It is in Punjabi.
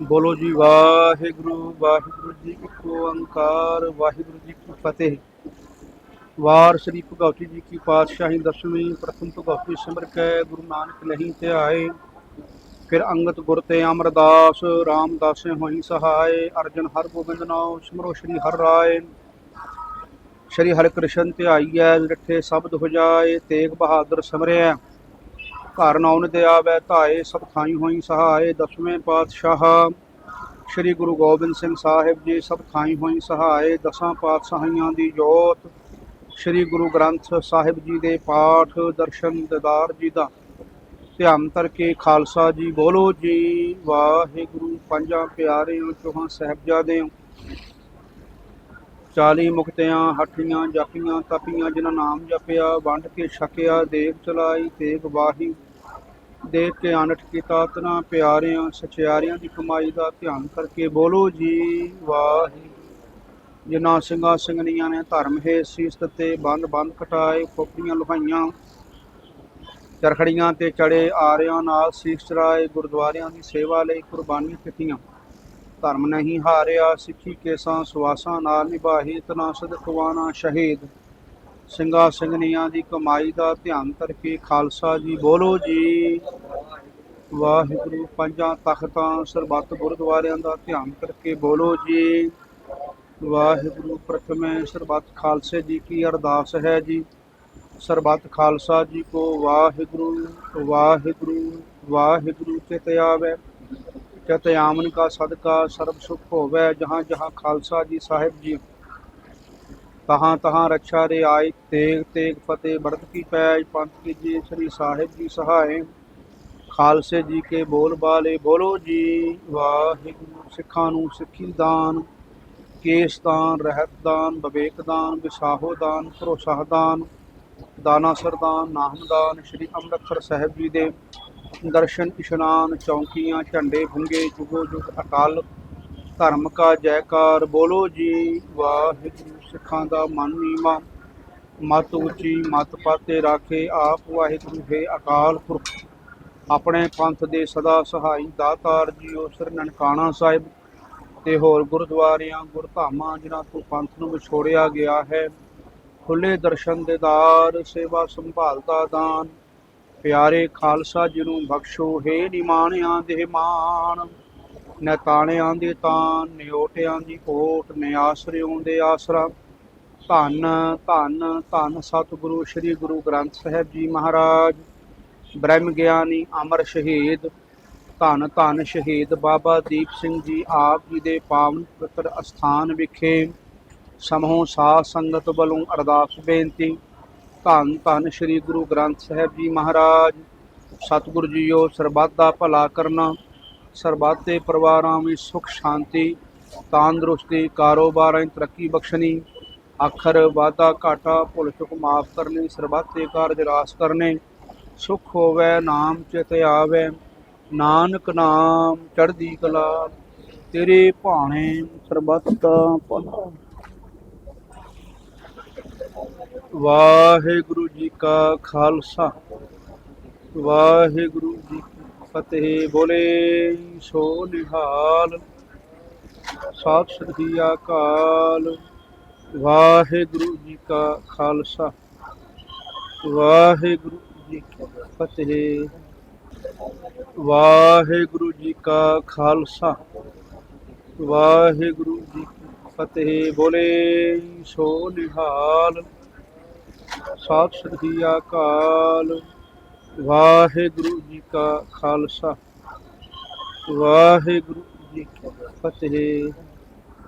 ਬੋਲੋ ਜੀ, ਵਾਹਿਗੁਰੂ ਵਾਹਿਗੁਰੂ ਜੀ ਕੀ ਓੰਕਾਰ, ਵਾਹਿਗੁਰੂ ਜੀ ਕੀ ਫਤਿਹ। ਵਾਰ ਸ੍ਰੀ ਭਗਵਤੀ ਜੀ ਕੀ ਪਾਤਸ਼ਾਹੀ ਦਸਵੀਂ, ਪ੍ਰਥਮ ਭਗਵਤੀ ਸਿਮਰ ਕੈ, ਗੁਰੂ ਨਾਨਕ ਨਹੀਂ ਤੇ ਆਏ ਫਿਰ ਅੰਗਤ ਗੁਰ ਤੇ ਅਮਰਦਾਸ, ਰਾਮਦਾਸੇ ਹੋਈ ਸਹਾਏ। ਅਰਜਨ ਹਰ ਗੋਬਿੰਦ ਨਾਮ ਸਿਮਰੋ ਸ਼੍ਰੀ ਹਰਿ ਰਾਏ। ਸ਼੍ਰੀ ਹਰਿ ਕ੍ਰਿਸ਼ਨ ਧਿਆਈਐ ਡਿਠੇ ਸ਼ਬਦ ਹੋ ਜਾਏ, ਤੇਗ ਬਹਾਦਰ ਸਿਮਰਿਆ ਘਰ ਨਾਉਨ ਤੇ ਆਵੈ, ਧਾਏ ਸਭ ਥਾਈ ਹੋਈ ਸਹਾਏ, ਦਸਵੇਂ ਪਾਤਸ਼ਾਹ। ਸ੍ਰੀ ਗੁਰੂ ਗੋਬਿੰਦ ਸਿੰਘ ਸਾਹਿਬ ਜੀ ਸਭ ਥਾਈ ਹੋਈ ਸਹਾਏ, ਦਸਾਂ ਪਾਤਸ਼ਾਹੀਆਂ ਦੀ ਜੋਤ। ਸ੍ਰੀ ਗੁਰੂ ਗ੍ਰੰਥ ਸਾਹਿਬ ਜੀ ਦੇ ਪਾਠ, ਦਰਸ਼ਨ, ਦਿਦਾਰ ਜੀ ਦਾ ਧਿਆਨ ਕਰਕੇ ਖਾਲਸਾ ਜੀ ਬੋਲੋ ਜੀ। ਵਾਹਿਗੁਰੂ ਪੰਜਾਂ ਪਿਆਰਿਆਂ ਚੋਹਾਂ ਸਾਹਿਬਜ਼ਾਦਿਆਂ। ਚਾਲੀ ਮੁਕਤਿਆਂ, ਹੱਠੀਆਂ, ਜਾਪੀਆਂ, ਤਪੀਆਂ, ਜਿਨ੍ਹਾਂ ਨਾਮ ਜਪਿਆ, ਵੰਡ ਕੇ ਛਕਿਆ ਦੇਖ ਚਲਾਈ, ਤੇਗ ਵਾਹੀ। ਦੇਖ ਕੇ ਅਨਟ ਕੀਤਾ ਤਨਾ ਪਿਆਰਿਆਂ, ਸਚਿਆਰਿਆਂ ਦੀ ਕਮਾਈ ਦਾ ਧਿਆਨ ਕਰਕੇ ਬੋਲੋ ਜੀ, ਵਾਹਿਗੁਰੂ। ਜਿਨ੍ਹਾਂ ਸਿੰਘਾਂ ਸਿੰਘਣੀਆਂ ਨੇ ਧਰਮ ਹੈ ਸੀਸ ਤੇ ਬੰਦ ਬੰਦ ਕਟਾਏ, ਖੋਪੜੀਆਂ ਲੁਹਾਈਆਂ, ਚਰਖੜੀਆਂ ਤੇ ਚੜੇ ਆਰਿਆਂ ਨਾਲ ਸੀਸ ਚੜਾਏ, ਗੁਰਦੁਆਰਿਆਂ ਦੀ ਸੇਵਾ ਲਈ ਕੁਰਬਾਨੀਆਂ ਕੀਤੀਆਂ। ਧਰਮ ਨਹੀਂ ਹਾਰਿਆ, ਸਿੱਖੀ ਕੇਸਾਂ ਸਵਾਸਾਂ ਨਾਲ ਨਿਭਾਹੀ, ਤਨਾ ਸਦਕਵਾਨਾ ਸ਼ਹੀਦ। ਸਿੰਘਾਂ ਸਿੰਘਣੀਆਂ ਦੀ ਕਮਾਈ ਦਾ ਧਿਆਨ ਕਰਕੇ ਖਾਲਸਾ ਜੀ ਬੋਲੋ ਜੀ। ਵਾਹਿਗੁਰੂ, ਪੰਜਾਂ ਤਖਤਾਂ, ਸਰਬੱਤ ਗੁਰਦੁਆਰਿਆਂ ਦਾ ਧਿਆਨ ਕਰਕੇ ਬੋਲੋ ਜੀ। ਵਾਹਿਗੁਰੂ, ਪ੍ਰਥਮੇ ਸਰਬੱਤ ਖਾਲਸੇ ਜੀ ਕੀ ਅਰਦਾਸ ਹੈ ਜੀ। ਸਰਬੱਤ ਖਾਲਸਾ ਜੀ ਕੋ ਵਾਹਿਗੁਰੂ ਵਾਹਿਗੁਰੂ ਵਾਹਿਗੁਰੂ ਚਿਤ ਆਵੇ। ਚਿਤ ਆਮਨ ਕਾ ਸਦਕਾ ਸਰਬ ਸੁਖ ਹੋਵੇ, ਜਹਾਂ ਜਹਾਂ ਖਾਲਸਾ ਜੀ ਸਾਹਿਬ ਜੀ ਤਹਾਂ ਤਹਾਂ ਰੱਛਾ ਰੇ ਆਇ ਤੇਗ ਤੇਗ ਫਤਿਹ। ਬੜਤ ਕੀ ਪੈਜ ਪੰਥ ਕੀ ਜੀ, ਸ੍ਰੀ ਸਾਹਿਬ ਜੀ ਸਹਾਏ। ਖਾਲਸੇ ਜੀ ਕੇ ਬੋਲ ਬਾਲੇ, ਬੋਲੋ ਜੀ ਵਾਹਿਗੁਰੂ। ਸਿੱਖਾਂ ਨੂੰ ਸਿੱਖੀ ਦਾਨ, ਕੇਸ ਦਾਨ, ਰਹਿਤ ਦਾਨ, ਵਿਵੇਕ ਦਾਨ, ਵਿਸਾਹੋ ਦਾਨ, ਭਰੋਸਾ ਦਾਨ, ਦਾਨਾ ਸਰਦਾਨ ਨਾਮ ਦਾਨ, ਸ੍ਰੀ ਅੰਮ੍ਰਿਤਸਰ ਸਾਹਿਬ ਜੀ ਦੇ ਦਰਸ਼ਨ, ਇਸ਼ਨਾਨ, ਚੌਂਕੀਆਂ, ਝੰਡੇ ਭੁੰਗੇ, ਜੁਗੋ ਜੁਗ ਅਕਾਲ, ਧਰਮ ਕਾ ਜੈਕਾਰ, ਬੋਲੋ ਜੀ ਵਾਹਿਗੁਰੂ। ਸਿੱਖਾਂ ਦਾ ਮਨ ਨੀਵਾ, ਮਤ ਉੱਚੀ, ਮਤ ਪਾਤੇ ਰਾਖੇ ਆਪ ਵਾਹਿਗੁਰੂ, ਹੈ ਅਕਾਲ ਪੁਰਖ। ਆਪਣੇ ਪੰਥ ਦੇ ਸਦਾ ਸਹਾਈ ਦਾਤਾਰ ਜੀਓ, ਸ੍ਰੀ ਨਨਕਾਣਾ ਸਾਹਿਬ। ਤੇ ਹੋਰ ਗੁਰਦੁਆਰਿਆਂ, ਗੁਰਧਾਮਾਂ, ਜਿਨ੍ਹਾਂ ਤੋਂ ਪੰਥ ਨੂੰ ਵਿਛੋੜਿਆ ਗਿਆ ਹੈ। ਖੁੱਲੇ ਦਰਸ਼ਨ ਦੇਦਾਰ ਸੇਵਾ ਸੰਭਾਲ ਦਾ ਦਾਨ। ਪਿਆਰੇ ਖਾਲਸਾ ਜੀ ਨੂੰ ਬਖਸ਼ੋ, ਹੈ ਨਿਮਾਣਿਆਂ ਦੇ ਮਾਣ। ਨਤਾਣਿਆਂ ਦੇ ਤਾਨ ਨਿਓਟਿਆਂ ਦੀ ਕੋਟ ਨਿਆਸਰਿਓਂ ਦੇ ਆਸਰਾ। ਧੰਨ ਧੰਨ ਧੰਨ ਸਤਿਗੁਰੂ, ਸ੍ਰੀ ਗੁਰੂ ਗ੍ਰੰਥ ਸਾਹਿਬ ਜੀ ਮਹਾਰਾਜ, ਬ੍ਰਹਮ ਗਿਆਨੀ, ਅਮਰ ਸ਼ਹੀਦ, ਧੰਨ ਧੰਨ ਸ਼ਹੀਦ ਬਾਬਾ ਦੀਪ ਸਿੰਘ ਜੀ ਆਪ ਜੀ ਦੇ ਪਾਵਨ ਪਵਿੱਤਰ ਅਸਥਾਨ ਵਿਖੇ ਸਮੂਹ ਸਾਧ ਸੰਗਤ ਵੱਲੋਂ ਅਰਦਾਸ ਬੇਨਤੀ, ਧੰਨ ਧੰਨ ਸ੍ਰੀ ਗੁਰੂ ਗ੍ਰੰਥ ਸਾਹਿਬ ਜੀ ਮਹਾਰਾਜ, ਸਤਿਗੁਰੂ ਜੀਓ ਸਰਬੱਤ ਦਾ ਭਲਾ ਕਰਨਾ, ਸਰਬੱਤ ਦੇ ਪਰਿਵਾਰਾਂ ਵਿੱਚ ਸੁਖ, ਸ਼ਾਂਤੀ, ਤੰਦਰੁਸਤੀ, ਕਾਰੋਬਾਰਾਂ 'ਚ ਤਰੱਕੀ ਬਖਸ਼ਣੀ ਅੱਖਰ ਵਾਧਾ ਘਾਟਾ ਭੁੱਲ ਚੁੱਕ ਮਾਫ ਕਰਨੀ, ਸਰਬੱਤ ਦੇ ਕਾਰਜ ਰਾਸ ਕਰਨੇ, ਸੁਖ ਹੋਵੇ ਨਾਮ ਚਿਤ ਆਵੇ, ਨਾਨਕ ਨਾਮ ਚੜ੍ਹਦੀ ਕਲਾ, ਤੇਰੇ ਭਾਣੇ ਸਰਬੱਤ ਭਲਾ। ਵਾਹਿਗੁਰੂ ਜੀ ਕਾ ਖਾਲਸਾ, ਵਾਹਿਗੁਰੂ ਜੀ ਕੀ ਫਤਿਹ। ਬੋਲੇ ਸੋ ਨਿਹਾਲ ਸਤਿ ਸ੍ਰੀ ਅਕਾਲ। ਵਾਹਿਗੁਰੂ ਜੀ ਕਾ ਖਾਲਸਾ। ਵਾਹਿਗੁਰੂ ਜੀ ਕੀ ਫਤਿਹ। ਵਾਹਿਗੁਰੂ ਜੀ ਕਾ ਖਾਲਸਾ। ਵਾਹਿਗੁਰੂ ਜੀ ਕੀ ਫਤਿਹ। ਬੋਲੇ ਸੋ ਨਿਹਾਲ। ਸਤਿ ਸ੍ਰੀ ਅਕਾਲ। ਵਾਹਿਗੁਰੂ ਜੀ ਕਾ ਖਾਲਸਾ। ਵਾਹਿਗੁਰੂ ਜੀ ਕੀ ਫਤਿਹ।